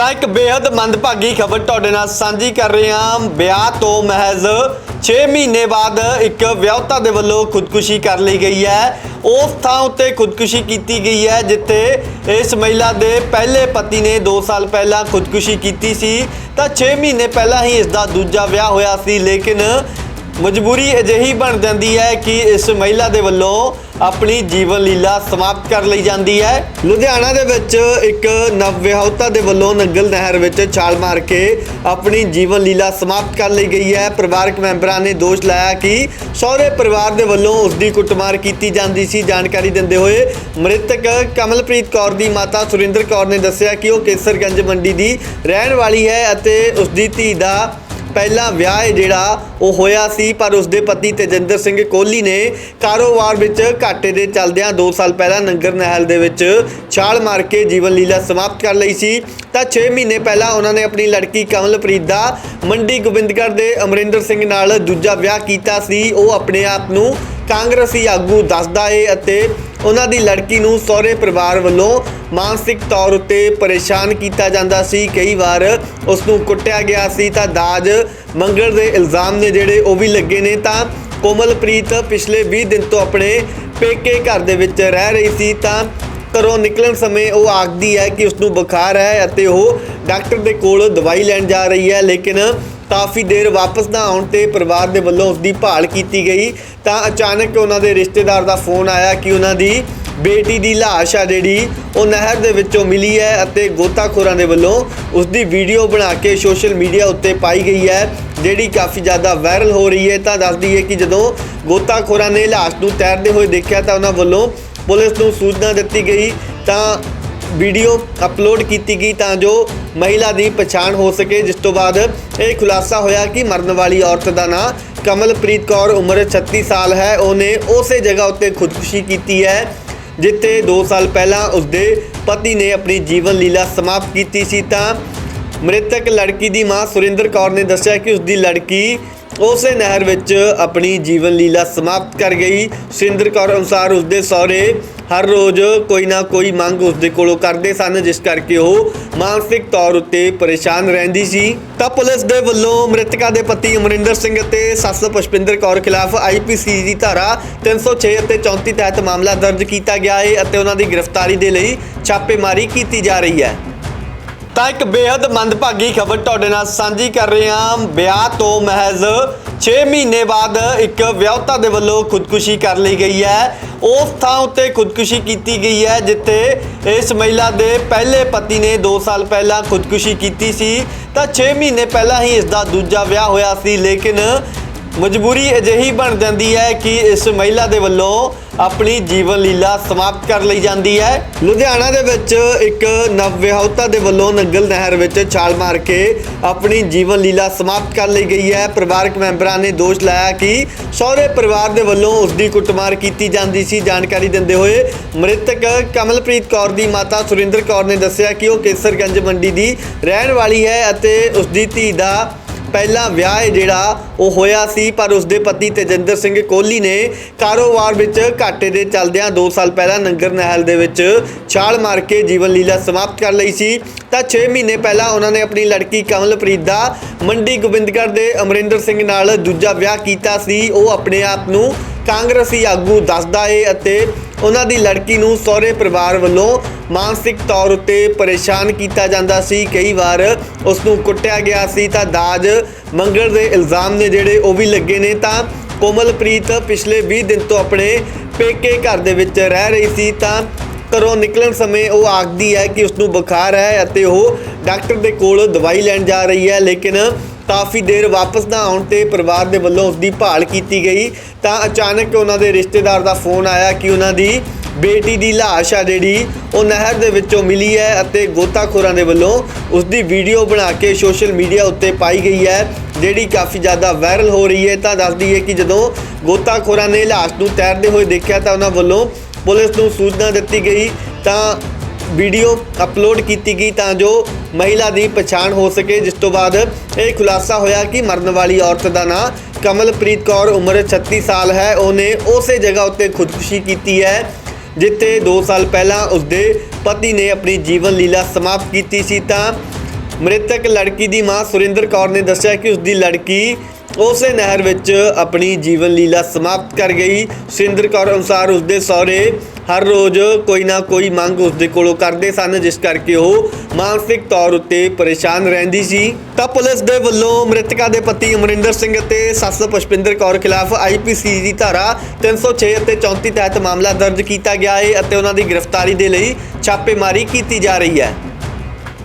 ਤਾਂ ਇੱਕ ਬੇहद ਮੰਦਭਾਗੀ ਖਬਰ ਤੁਹਾਡੇ ਨਾਲ ਸਾਂਝੀ ਕਰ ਰਹੇ ਹਾਂ। ਵਿਆਹ ਤੋਂ ਮਹਿਜ਼ 6 ਮਹੀਨੇ ਬਾਅਦ ਇੱਕ ਵਿਆਹੁਤਾ ਦੇ ਵੱਲੋਂ ਖੁਦਕੁਸ਼ੀ ਕਰ ਲਈ ਗਈ ਹੈ। ਉਸ ਥਾਂ ਉੱਤੇ ਖੁਦਕੁਸ਼ੀ ਕੀਤੀ ਗਈ ਹੈ, ਜਿੱਥੇ ਇਸ ਮਹਿਲਾ ਦੇ ਪਹਿਲੇ ਪਤੀ ਨੇ 2 ਸਾਲ ਪਹਿਲਾਂ ਖੁਦਕੁਸ਼ੀ ਕੀਤੀ ਸੀ। ਤਾਂ 6 ਮਹੀਨੇ ਪਹਿਲਾਂ ਹੀ ਇਸ ਦਾ ਦੂਜਾ ਵਿਆਹ ਹੋਇਆ ਸੀ, ਲੇਕਿਨ ਮਜਬੂਰੀ ਅਜਿਹੀ ਬਣ ਜਾਂਦੀ ਹੈ ਕਿ ਇਸ ਮਹਿਲਾ ਦੇ ਵੱਲੋਂ ਆਪਣੀ ਜੀਵਨ ਲੀਲਾ ਸਮਾਪਤ ਕਰ ਲਈ ਜਾਂਦੀ ਹੈ। ਲੁਧਿਆਣਾ ਦੇ ਵਿੱਚ ਇੱਕ ਨਵਵਿਆਹੁਤਾ ਦੇ ਵੱਲੋਂ ਨੰਗਲ ਨਹਿਰ ਵਿੱਚ ਛਾਲ ਮਾਰ ਕੇ ਆਪਣੀ ਜੀਵਨ ਲੀਲਾ ਸਮਾਪਤ ਕਰ ਲਈ ਗਈ ਹੈ। ਪਰਿਵਾਰਕ ਮੈਂਬਰਾਂ ਨੇ ਦੋਸ਼ ਲਾਇਆ ਕਿ ਸਹੁਰੇ ਪਰਿਵਾਰ ਦੇ ਵੱਲੋਂ ਉਸ ਦੀ ਕੁੱਟਮਾਰ ਕੀਤੀ ਜਾਂਦੀ ਸੀ। ਜਾਣਕਾਰੀ ਦਿੰਦੇ ਹੋਏ ਮ੍ਰਿਤਕ ਕਮਲਪ੍ਰੀਤ ਕੌਰ ਦੀ ਮਾਤਾ ਸੁਰਿੰਦਰ ਕੌਰ ਨੇ ਦੱਸਿਆ ਕਿ ਉਹ ਕੇਸਰਗੰਜ ਮੰਡੀ ਦੀ ਰਹਿਣ ਵਾਲੀ ਹੈ ਅਤੇ ਉਸ ਦੀ ਧੀ ਦਾ ਪਹਿਲਾ ਵਿਆਹ ਹੈ ਜਿਹੜਾ, ਉਹ ਹੋਇਆ ਸੀ, ਪਰ ਉਸਦੇ ਪਤੀ ਤੇਜਿੰਦਰ ਸਿੰਘ ਕੋਹਲੀ ਨੇ ਕਾਰੋਬਾਰ ਵਿੱਚ ਘਾਟੇ ਦੇ ਚਲਦਿਆਂ 2 ਸਾਲ ਪਹਿਲਾਂ ਨੰਗਰ ਨਹਿਲ ਦੇ ਵਿੱਚ ਛਾਲ ਮਾਰ ਕੇ ਜੀਵਨ ਲੀਲਾ ਸਮਾਪਤ ਕਰ ਲਈ ਸੀ। ਤਾਂ 6 ਮਹੀਨੇ ਪਹਿਲਾਂ ਉਹਨਾਂ ਨੇ ਆਪਣੀ ਲੜਕੀ ਕਮਲਪ੍ਰੀਤ ਦਾ ਮੰਡੀ ਗੋਬਿੰਦਗੜ੍ਹ ਦੇ ਅਮਰਿੰਦਰ ਸਿੰਘ ਨਾਲ ਦੂਜਾ ਵਿਆਹ ਕੀਤਾ ਸੀ। ਉਹ ਆਪਣੇ ਆਪ ਨੂੰ ਕਾਂਗਰਸੀ ਆਗੂ ਦੱਸਦਾ ਏ ਅਤੇ ਉਹਨਾਂ ਦੀ ਲੜਕੀ ਨੂੰ ਸਹੁਰੇ ਪਰਿਵਾਰ ਵੱਲੋਂ ਮਾਨਸਿਕ ਤੌਰ ਉੱਤੇ ਪਰੇਸ਼ਾਨ ਕੀਤਾ ਜਾਂਦਾ ਸੀ। ਕਈ ਵਾਰ ਉਸ ਨੂੰ ਕੁੱਟਿਆ ਗਿਆ ਸੀ ਤਾਂ ਦਾਜ ਮੰਗਣ ਦੇ ਇਲਜ਼ਾਮ ਨੇ ਜਿਹੜੇ ਉਹ ਵੀ ਲੱਗੇ ਨੇ ਤਾਂ ਕੋਮਲਪ੍ਰੀਤ ਪਿਛਲੇ 20 ਦਿਨ ਤੋਂ ਆਪਣੇ ਪੇਕੇ ਘਰ ਦੇ ਵਿੱਚ ਰਹਿ ਰਹੀ ਸੀ ਤਾਂ ਘਰੋਂ ਨਿਕਲਣ ਸਮੇਂ ਉਹ ਆਖਦੀ ਹੈ ਕਿ ਉਸ ਨੂੰ ਬੁਖਾਰ ਹੈ ਅਤੇ ਉਹ ਡਾਕਟਰ ਦੇ ਕੋਲ ਦਵਾਈ ਲੈਣ ਜਾ ਰਹੀ ਹੈ, ਲੇਕਿਨ ਕਾਫੀ ਦੇਰ ਵਾਪਸ ਨਾ ਆਉਣ ਤੇ ਪਰਿਵਾਰ ਦੇ ਵੱਲੋਂ ਉਸ ਦੀ ਭਾਲ ਕੀਤੀ ਗਈ। ਤਾਂ ਅਚਾਨਕ ਉਹਨਾਂ ਦੇ ਰਿਸ਼ਤੇਦਾਰ ਦਾ ਫੋਨ ਆਇਆ ਕਿ ਉਹਨਾਂ ਦੀ ਬੇਟੀ ਦੀ ਲਾਸ਼ ਆ ਜਿਹੜੀ, ਉਹ ਨਹਿਰ ਦੇ ਵਿੱਚੋਂ ਮਿਲੀ ਹੈ ਅਤੇ ਗੋਤਾਖੋਰਾਂ ਦੇ ਵੱਲੋਂ ਉਸ ਦੀ ਵੀਡੀਓ ਬਣਾ ਕੇ ਸੋਸ਼ਲ ਮੀਡੀਆ ਉੱਤੇ ਪਾਈ ਗਈ ਹੈ, ਜਿਹੜੀ ਕਾਫੀ ਜ਼ਿਆਦਾ ਵਾਇਰਲ ਹੋ ਰਹੀ ਹੈ। ਤਾਂ ਦੱਸਦੀ ਹੈ ਕਿ ਜਦੋਂ ਗੋਤਾਖੋਰਾਂ ਨੇ ਲਾਸ਼ ਨੂੰ ਤੈਰਦੇ ਹੋਏ ਦੇਖਿਆ ਤਾਂ ਉਹਨਾਂ ਵੱਲੋਂ ਪੁਲਿਸ ਨੂੰ ਸੂਚਨਾ ਦਿੱਤੀ ਗਈ। ਤਾਂ ਵੀਡੀਓ ਅਪਲੋਡ ਕੀਤੀ ਗਈ ਤਾਂ ਜੋ ਮਹਿਲਾ ਦੀ ਪਛਾਣ ਹੋ ਸਕੇ, ਜਿਸ ਤੋਂ ਬਾਅਦ ਇਹ ਖੁਲਾਸਾ ਹੋਇਆ ਕਿ ਮਰਨ ਵਾਲੀ ਔਰਤ ਦਾ ਨਾਂ ਕਮਲਪ੍ਰੀਤ ਕੌਰ, ਉਮਰ 36 ਸਾਲ ਹੈ। ਉਹਨੇ ਉਸੇ ਜਗ੍ਹਾ ਉੱਤੇ ਖੁਦਕੁਸ਼ੀ ਕੀਤੀ ਹੈ, ਜਿੱਥੇ 2 ਸਾਲ ਪਹਿਲਾਂ ਉਸਦੇ ਪਤੀ ਨੇ ਆਪਣੀ ਜੀਵਨ ਲੀਲਾ ਸਮਾਪਤ ਕੀਤੀ ਸੀ। ਤਾਂ ਮ੍ਰਿਤਕ ਲੜਕੀ ਦੀ ਮਾਂ ਸੁਰਿੰਦਰ ਕੌਰ ਨੇ ਦੱਸਿਆ ਕਿ ਉਸਦੀ ਲੜਕੀ ਉਸੇ ਨਹਿਰ ਵਿੱਚ ਆਪਣੀ ਜੀਵਨ ਲੀਲਾ ਸਮਾਪਤ ਕਰ ਗਈ। ਸੁਰਿੰਦਰ ਕੌਰ ਅਨੁਸਾਰ ਉਸਦੇ ਸਹੁਰੇ ਹਰ ਰੋਜ਼ ਕੋਈ ਨਾ ਕੋਈ ਮੰਗ ਉਸਦੇ ਕੋਲੋਂ ਕਰਦੇ ਸਨ, ਜਿਸ ਕਰਕੇ ਉਹ ਮਾਨਸਿਕ ਤੌਰ ਉੱਤੇ ਪਰੇਸ਼ਾਨ ਰਹਿੰਦੀ ਸੀ। ਤਾਂ ਪੁਲਿਸ ਦੇ ਵੱਲੋਂ ਮ੍ਰਿਤਕਾ ਦੇ ਪਤੀ ਅਮਰਿੰਦਰ ਸਿੰਘ ਅਤੇ ਸੱਸ ਪੁਸ਼ਪਿੰਦਰ ਕੌਰ ਖਿਲਾਫ ਆਈਪੀਸੀ ਦੀ ਧਾਰਾ 306 ਅਤੇ 34 ਤਹਿਤ ਮਾਮਲਾ ਦਰਜ ਕੀਤਾ ਗਿਆ ਹੈ ਅਤੇ ਉਹਨਾਂ ਦੀ ਗ੍ਰਿਫਤਾਰੀ ਦੇ ਲਈ ਛਾਪੇਮਾਰੀ ਕੀਤੀ ਜਾ ਰਹੀ ਹੈ। ਤਾਂ ਇੱਕ ਬੇहद ਮੰਦਭਾਗੀ ਖਬਰ ਤੁਹਾਡੇ ਨਾਲ ਸਾਂਝੀ ਕਰ ਰਹੇ ਹਾਂ। ਵਿਆਹ ਤੋਂ ਮਹਿਜ਼ 6 ਮਹੀਨੇ ਬਾਅਦ ਇੱਕ ਵਿਆਹੁਤਾ ਦੇ ਵੱਲੋਂ ਖੁਦਕੁਸ਼ੀ ਕਰ ਲਈ ਗਈ ਹੈ। ਉਸ ਥਾਂ ਉੱਤੇ ਖੁਦਕੁਸ਼ੀ ਕੀਤੀ ਗਈ ਹੈ, ਜਿੱਥੇ ਇਸ ਮਹਿਲਾ ਦੇ ਪਹਿਲੇ ਪਤੀ ਨੇ 2 ਸਾਲ ਪਹਿਲਾਂ ਖੁਦਕੁਸ਼ੀ ਕੀਤੀ ਸੀ। ਤਾਂ 6 ਮਹੀਨੇ ਪਹਿਲਾਂ ਹੀ ਇਸ ਦਾ ਦੂਜਾ ਵਿਆਹ ਹੋਇਆ ਸੀ। ਲੇਕਿਨ ਮਜਬੂਰੀ ਅਜਿਹੀ ਬਣ ਜਾਂਦੀ ਹੈ ਕਿ ਇਸ ਮਹਿਲਾ ਦੇ ਵੱਲੋਂ ਆਪਣੀ ਜੀਵਨ ਲੀਲਾ ਸਮਾਪਤ ਕਰ ਲਈ ਜਾਂਦੀ ਹੈ। ਲੁਧਿਆਣਾ ਦੇ ਵਿੱਚ ਇੱਕ ਨਵਵਿਆਹੁਤਾ ਦੇ ਵੱਲੋਂ ਨੰਗਲ ਨਹਿਰ ਵਿੱਚ ਛਾਲ ਮਾਰ ਕੇ ਆਪਣੀ ਜੀਵਨ ਲੀਲਾ ਸਮਾਪਤ ਕਰ ਲਈ ਗਈ ਹੈ। ਪਰਿਵਾਰਕ ਮੈਂਬਰਾਂ ਨੇ ਦੋਸ਼ ਲਾਇਆ ਕਿ ਸਹੁਰੇ ਪਰਿਵਾਰ ਦੇ ਵੱਲੋਂ ਉਸ ਦੀ ਕੁੱਟਮਾਰ ਕੀਤੀ ਜਾਂਦੀ ਸੀ। ਜਾਣਕਾਰੀ ਦਿੰਦੇ ਹੋਏ ਮ੍ਰਿਤਕ ਕਮਲਪ੍ਰੀਤ ਕੌਰ ਦੀ ਮਾਤਾ ਸੁਰਿੰਦਰ ਕੌਰ ਨੇ ਦੱਸਿਆ ਕਿ ਉਹ ਕੇਸਰਗੰਜ ਮੰਡੀ ਦੀ ਰਹਿਣ ਵਾਲੀ ਹੈ ਅਤੇ ਉਸ ਦੀ ਧੀ ਦਾ ਪਹਿਲਾ ਵਿਆਹ ਹੈ ਜਿਹੜਾ, ਉਹ ਹੋਇਆ ਸੀ, ਪਰ ਉਸਦੇ ਪਤੀ ਤੇਜਿੰਦਰ ਸਿੰਘ ਕੋਹਲੀ ਨੇ ਕਾਰੋਬਾਰ ਵਿੱਚ ਘਾਟੇ ਦੇ ਚਲਦਿਆਂ 2 ਸਾਲ ਪਹਿਲਾਂ ਨੰਗਰ ਨਹਿਲ ਦੇ ਵਿੱਚ ਛਾਲ ਮਾਰ ਕੇ ਜੀਵਨ ਲੀਲਾ ਸਮਾਪਤ ਕਰ ਲਈ ਸੀ। ਤਾਂ 6 ਮਹੀਨੇ ਪਹਿਲਾਂ ਉਹਨਾਂ ਨੇ ਆਪਣੀ ਲੜਕੀ ਕਮਲਪ੍ਰੀਤ ਦਾ ਮੰਡੀ ਗੋਬਿੰਦਗੜ੍ਹ ਦੇ ਅਮਰਿੰਦਰ ਸਿੰਘ ਨਾਲ ਦੂਜਾ ਵਿਆਹ ਕੀਤਾ ਸੀ। ਉਹ ਆਪਣੇ ਆਪ ਨੂੰ ਕਾਂਗਰਸੀ ਆਗੂ ਦੱਸਦਾ ਏ ਅਤੇ ਉਹਨਾਂ ਦੀ ਲੜਕੀ ਨੂੰ ਸਹੁਰੇ ਪਰਿਵਾਰ ਵੱਲੋਂ ਮਾਨਸਿਕ ਤੌਰ ਉੱਤੇ ਪਰੇਸ਼ਾਨ ਕੀਤਾ ਜਾਂਦਾ ਸੀ। ਕਈ ਵਾਰ ਉਸ ਨੂੰ ਕੁੱਟਿਆ ਗਿਆ ਸੀ ਤਾਂ ਦਾਜ ਮੰਗਣ ਦੇ ਇਲਜ਼ਾਮ ਨੇ ਜਿਹੜੇ ਉਹ ਵੀ ਲੱਗੇ ਨੇ ਤਾਂ ਕੋਮਲਪ੍ਰੀਤ ਪਿਛਲੇ 20 ਦਿਨ ਤੋਂ ਆਪਣੇ ਪੇਕੇ ਘਰ ਦੇ ਵਿੱਚ ਰਹਿ ਰਹੀ ਸੀ ਤਾਂ ਘਰੋਂ ਨਿਕਲਣ ਸਮੇਂ ਉਹ ਆਖਦੀ ਹੈ ਕਿ ਉਸ ਨੂੰ ਬੁਖਾਰ ਹੈ ਅਤੇ ਉਹ ਡਾਕਟਰ ਦੇ ਕੋਲ ਦਵਾਈ ਲੈਣ ਜਾ ਰਹੀ ਹੈ। ਲੇਕਿਨ ਕਾਫੀ ਦੇਰ ਵਾਪਸ ਨਾ ਆਉਣ ਤੇ ਪਰਿਵਾਰ ਦੇ ਵੱਲੋਂ ਉਸ ਦੀ ਭਾਲ ਕੀਤੀ ਗਈ। ਤਾਂ ਅਚਾਨਕ ਉਹਨਾਂ ਦੇ ਰਿਸ਼ਤੇਦਾਰ ਦਾ ਫੋਨ ਆਇਆ ਕਿ ਉਹਨਾਂ ਦੀ ਬੇਟੀ ਦੀ ਲਾਸ਼ ਆ ਜਿਹੜੀ, ਉਹ ਨਹਿਰ ਦੇ ਵਿੱਚੋਂ ਮਿਲੀ ਹੈ ਅਤੇ ਗੋਤਾਖੋਰਾਂ ਦੇ ਵੱਲੋਂ ਉਸ ਦੀ ਵੀਡੀਓ ਬਣਾ ਕੇ ਸੋਸ਼ਲ ਮੀਡੀਆ ਉੱਤੇ ਪਾਈ ਗਈ ਹੈ, ਜਿਹੜੀ ਕਾਫੀ ਜ਼ਿਆਦਾ ਵਾਇਰਲ ਹੋ ਰਹੀ ਹੈ। ਤਾਂ ਦੱਸਦੀ ਹੈ ਕਿ ਜਦੋਂ ਗੋਤਾਖੋਰਾਂ ਨੇ ਲਾਸ਼ ਨੂੰ ਤੈਰਦੇ ਹੋਏ ਦੇਖਿਆ ਤਾਂ ਉਹਨਾਂ ਵੱਲੋਂ ਪੁਲਿਸ ਨੂੰ ਸੂਚਨਾ ਦਿੱਤੀ ਗਈ। ਤਾਂ ਵੀਡੀਓ ਅਪਲੋਡ ਕੀਤੀ ਗਈ ਤਾਂ ਜੋ ਮਹਿਲਾ ਦੀ ਪਛਾਣ ਹੋ ਸਕੇ, ਜਿਸ ਤੋਂ ਬਾਅਦ ਇਹ ਖੁਲਾਸਾ ਹੋਇਆ ਕਿ ਮਰਨ ਵਾਲੀ ਔਰਤ ਦਾ ਨਾਂ ਕਮਲਪ੍ਰੀਤ ਕੌਰ, ਉਮਰ 36 ਸਾਲ ਹੈ। ਉਹਨੇ ਉਸੇ ਜਗ੍ਹਾ ਉੱਤੇ ਖੁਦਕੁਸ਼ੀ ਕੀਤੀ ਹੈ, ਜਿੱਥੇ 2 ਸਾਲ ਪਹਿਲਾਂ ਉਸਦੇ ਪਤੀ ਨੇ ਆਪਣੀ ਜੀਵਨ ਲੀਲਾ ਸਮਾਪਤ ਕੀਤੀ ਸੀ। ਤਾਂ ਮ੍ਰਿਤਕ ਲੜਕੀ ਦੀ ਮਾਂ ਸੁਰਿੰਦਰ ਕੌਰ ਨੇ ਦੱਸਿਆ ਕਿ ਉਸਦੀ ਲੜਕੀ ਉਸੇ ਨਹਿਰ ਵਿੱਚ ਆਪਣੀ ਜੀਵਨ ਲੀਲਾ ਸਮਾਪਤ ਕਰ ਗਈ। ਸੁਰਿੰਦਰ ਕੌਰ ਅਨੁਸਾਰ ਉਸਦੇ ਸਹੁਰੇ ਹਰ ਰੋਜ਼ ਕੋਈ ਨਾ ਕੋਈ ਮੰਗ ਉਸ ਦੇ ਕੋਲੋਂ ਕਰਦੇ ਸਨ, ਜਿਸ ਕਰਕੇ ਉਹ ਮਾਨਸਿਕ ਤੌਰ ਉੱਤੇ ਪਰੇਸ਼ਾਨ ਰਹਿੰਦੀ ਸੀ। ਤਾਂ ਪੁਲਿਸ ਦੇ ਵੱਲੋਂ ਮ੍ਰਿਤਕਾ ਦੇ ਪਤੀ ਅਮਰਿੰਦਰ ਸਿੰਘ ਅਤੇ ਸੱਸ ਪੁਸ਼ਪਿੰਦਰ ਕੌਰ ਖਿਲਾਫ ਆਈਪੀਸੀ ਦੀ ਧਾਰਾ 306 ਅਤੇ 34 ਤਹਿਤ ਮਾਮਲਾ ਦਰਜ ਕੀਤਾ ਗਿਆ ਹੈ ਅਤੇ ਉਹਨਾਂ ਦੀ ਗ੍ਰਿਫਤਾਰੀ ਦੇ ਲਈ ਛਾਪੇਮਾਰੀ ਕੀਤੀ ਜਾ ਰਹੀ ਹੈ।